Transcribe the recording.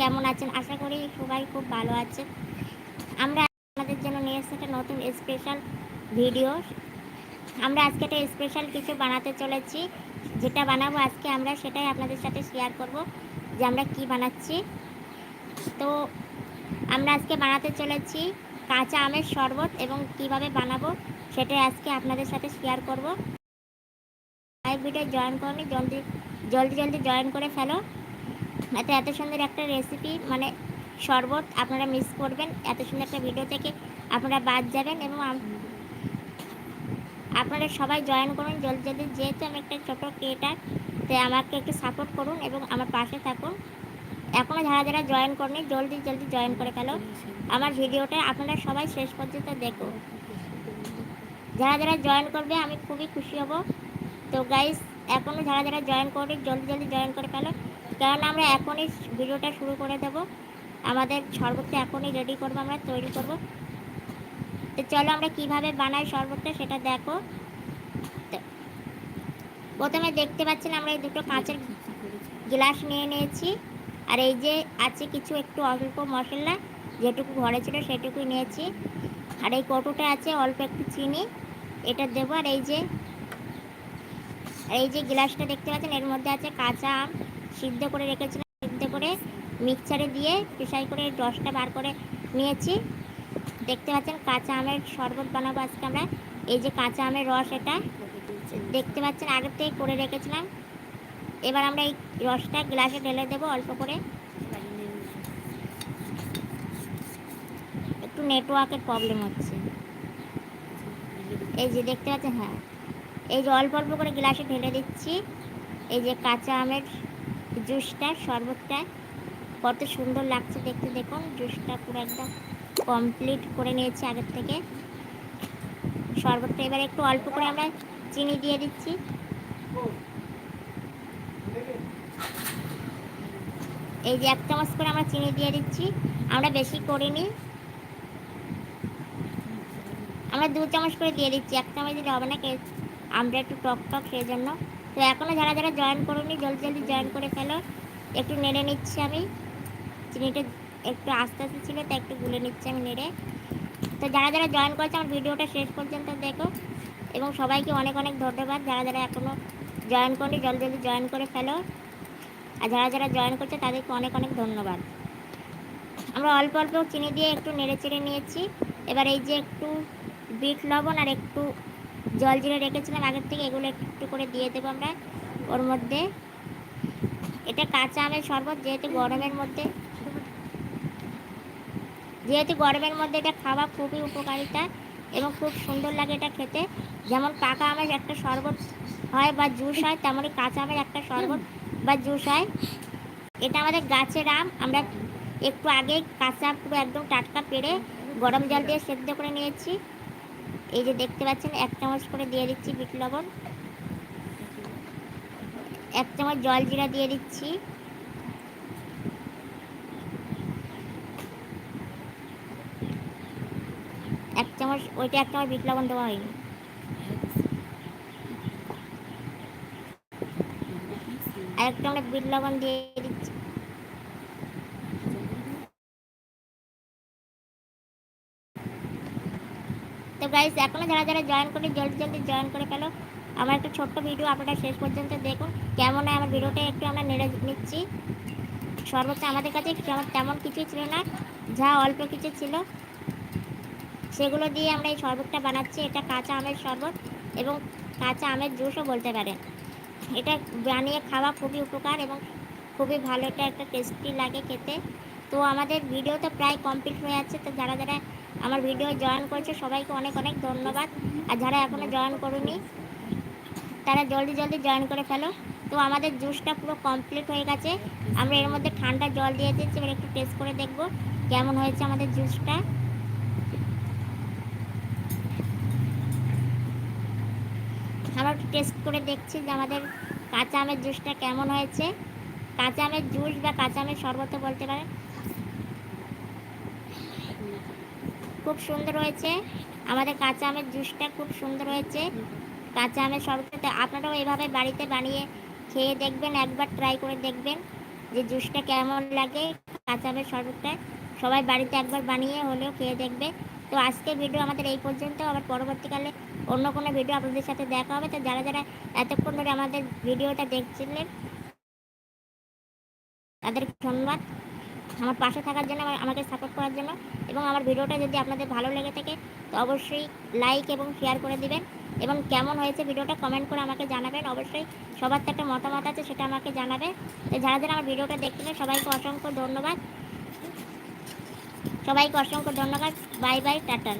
কেমন আছেন? আশা করি সবাই খুব ভালো আছেন। আমরা আপনাদের জন্য নিয়ে এসেছি একটা নতুন স্পেশাল ভিডিও আমরা আজকে একটা স্পেশাল কিছু বানাতে চলেছি। যেটা বানাবো আজকে আমরা সেটাই আপনাদের সাথে শেয়ার করব যে আমরা কি বানাচ্ছি। তো আমরা আজকে বানাতে চলেছি কাঁচা আমের শরবত এবং কীভাবে বানাবো সেটাই আজকে আপনাদের সাথে শেয়ার করব। লাইভ ভিডিও জয়েন করনি জলদি জলদি জলদি জয়েন করে ফেলো। এতে এত সুন্দর একটা রেসিপি মানে শরবত আপনারা মিস করবেন। এত সুন্দর একটা ভিডিও থেকে আপনারা বাদ যাবেন এবং আপনারা সবাই জয়েন করুন, জলদি জলদি। যেহেতু আমি একটা ছোটো ক্রিয়েটার তাই আমাকে একটু সাপোর্ট করুন এবং আমার পাশে থাকুন। এখনও যারা যারা জয়েন করেনি, জলদি জলদি জয়েন করে ফেলো। আমার ভিডিওটা আপনারা সবাই শেষ পর্যন্ত দেখুন যারা যারা জয়েন করবে, আমি খুবই খুশি হব। তো গাইস এখনও যারা যারা জয়েন করবে জলদি জলদি জয়েন করে ফেলো। কারণ আমরা এখনই ভিডিওটা শুরু করে দেব। আমাদের শরবতটা এখনই রেডি করব, আমরা তৈরি করব। তো চলো আমরা কীভাবে বানাই শরবতটা সেটা দেখো। প্রথমে দেখতে পাচ্ছেন আমরা এই দুটো কাঁচের গ্লাস নিয়ে নিয়েছি। আর এই যে আছে কিছু একটু অল্প মশলা, যেটুকু ঘরে ছিল সেটুকুই নিয়েছি। আর এই কৌটোটা আছে অল্প একটু চিনি, এটা দেবো। আর এই যে এই যে গ্লাসটা দেখতে পাচ্ছেন, এর মধ্যে আছে কাঁচা আম। সিদ্ধ করে রেখেছিলাম, সিদ্ধ করে মিক্সচারে দিয়ে পিসাই করে রসটা বার করে নিয়েছি। দেখতে পাচ্ছেন কাঁচা আমের শরবত বানাবো আজকে আমরা। এই যে কাঁচা আমের রস এটা, দেখতে পাচ্ছেন আগের থেকে করে রেখেছিলাম। এবার আমরা এই রসটা গ্লাসে ঢেলে দেবো অল্প করে। একটু নেটওয়ার্কের প্রবলেম হচ্ছে। এই যে দেখতে পাচ্ছেন হ্যাঁ। এই যে অল্প অল্প করে গ্লাসে ঢেলে দিচ্ছি। এই যে কাঁচা আমের জুসটা শরবতটা কত সুন্দর লাগছে দেখতে দেখুন। জুসটা পুরো একদম কমপ্লিট করে নিয়েছি আগের থেকে। শরবতটা এবার একটু অল্প করে আমরা চিনি দিয়ে দিচ্ছি। এই যে এক চামচ করে আমরা চিনি দিয়ে দিচ্ছি। আমরা বেশি করিনি। আমরা দু চামচ করে দিয়ে দিচ্ছি। এক চামচ দিলে হবে না আমরা একটু টক টক, সেই জন্য। তো এখনও যারা যারা জয়েন করুনি, জলদি জলদি জয়েন করে ফেলো। একটু নেড়ে নিচ্ছি আমি। চিনিটা একটু আস্তে আস্তে ছিল, তাই একটু গুলে নিচ্ছি আমি নেড়ে। তো যারা যারা জয়েন করেছে, আমার ভিডিওটা শেষ পর্যন্ত দেখো। এবং সবাইকে অনেক অনেক ধন্যবাদ। যারা যারা এখনও জয়েন করেনি, জলদি জলদি জয়েন করে ফেলো। আর যারা যারা জয়েন করছে, তাদেরকে অনেক অনেক ধন্যবাদ। আমরা অল্প অল্প চিনি দিয়ে একটু নেড়ে চেড়ে নিয়েছি। এবার এই যে একটু বিট লবণ আর একটু জল জিরে রেখেছিলাম আগের থেকে, এগুলো একটু করে দিয়ে দেবো আমরা ওর মধ্যে। এটা কাঁচা আমের শরবত, যেহেতু গরমের মধ্যে। যেহেতু গরমের মধ্যে এটা খাওয়া খুবই উপকারিতা এবং খুব সুন্দর লাগে এটা খেতে। যেমন পাকা আমের একটা শরবত হয় বা জুস হয়, তেমনই কাঁচা আমের একটা শরবত বা জুস হয়। এটা আমাদের গাছের আম, আমরা একটু আগে কাঁচা পুরো একদম টাটকা পেড়ে গরম জল দিয়ে সেদ্ধ করে নিয়েছি। এই যে দেখতে পাচ্ছেন, এক চামচ করে দিয়ে দিচ্ছি বিট লবণ। এক চামচ জল জিরা দিয়ে দিচ্ছি। এক চামচ, ওইটা এক চামচ বিট লবণ দেওয়া হয়নি। আর একটু আমরা বিট লবণ দিয়ে দিচ্ছি তো গাইস এখনও যারা যারা জয়েন করে জলদি জলদি জয়েন করে ফেলো। আমার একটা ছোট্ট ভিডিও আপনারা শেষ পর্যন্ত দেখুন। কেমন হয় আমার ভিডিওটা একটু আমরা নেড়ে নিচ্ছি। সর্বোচ্চ আমাদের কাছে তেমন কিছুই ছিল না, যা অল্প কিছু ছিল। সেগুলো দিয়ে আমরা এই শরবতটা বানাচ্ছি। এটা কাঁচা আমের শরবত এবং কাঁচা আমের জুসও বলতে পারেন। এটা বানিয়ে খাওয়া খুবই উপকার এবং খুবই ভালো। এটা একটা টেস্টি লাগে খেতে। তো আমাদের ভিডিও তো প্রায় কমপ্লিট হয়ে যাচ্ছে। তো যারা যারা আমার ভিডিও জয়েন করেছে, সবাইকে অনেক অনেক ধন্যবাদ। আর যারা এখনও জয়েন করুনি, তারা জলদি জলদি জয়েন করে ফেলো। তো আমাদের জুসটা পুরো কমপ্লিট হয়ে গেছে। আমরা এর মধ্যে ঠান্ডা জল দিয়ে দিচ্ছি এবার একটু টেস্ট করে দেখব কেমন হয়েছে আমাদের জুসটা। আমরা একটু টেস্ট করে দেখছি যে আমাদের কাঁচা আমের জুসটা কেমন হয়েছে। কাঁচা আমের জুস বা কাঁচা আমের শরবতও বলতে পারেন খুব সুন্দর হয়েছে। আমাদের কাঁচা আমের জুসটা খুব সুন্দর হয়েছে। কাঁচা আমের শরবতটা আপনারাও এভাবে বাড়িতে বানিয়ে খেয়ে দেখবেন, একবার ট্রাই করে দেখবেন যে জুসটা কেমন লাগে কাঁচা আমের শরবতটা সবাই বাড়িতে একবার বানিয়ে হলেও খেয়ে দেখবে। তো আজকের ভিডিও আমাদের এই পর্যন্ত। আবার পরবর্তীকালে অন্য কোনো ভিডিও আপনাদের সাথে দেখা হবে। তো যারা যারা এতক্ষণ ধরে আমাদের ভিডিওটা দেখছিলেন তাদের ধন্যবাদ। আমার পাশে থাকার জন্য আমাকে সাপোর্ট করার জন্য এবং আমার ভিডিওটা যদি আপনাদের ভালো লেগে থাকে, তো অবশ্যই লাইক এবং শেয়ার করে দিবেন। এবং কেমন হয়েছে ভিডিওটা কমেন্ট করে আমাকে জানাবেন। অবশ্যই সবার তো একটা মতামত আছে, সেটা আমাকে জানাবে। তো যারা যারা আমার ভিডিওটা দেখতে দেখছিলেন সবাইকে অসংখ্য ধন্যবাদ। সবাইকে অসংখ্য ধন্যবাদ। Bye bye tata.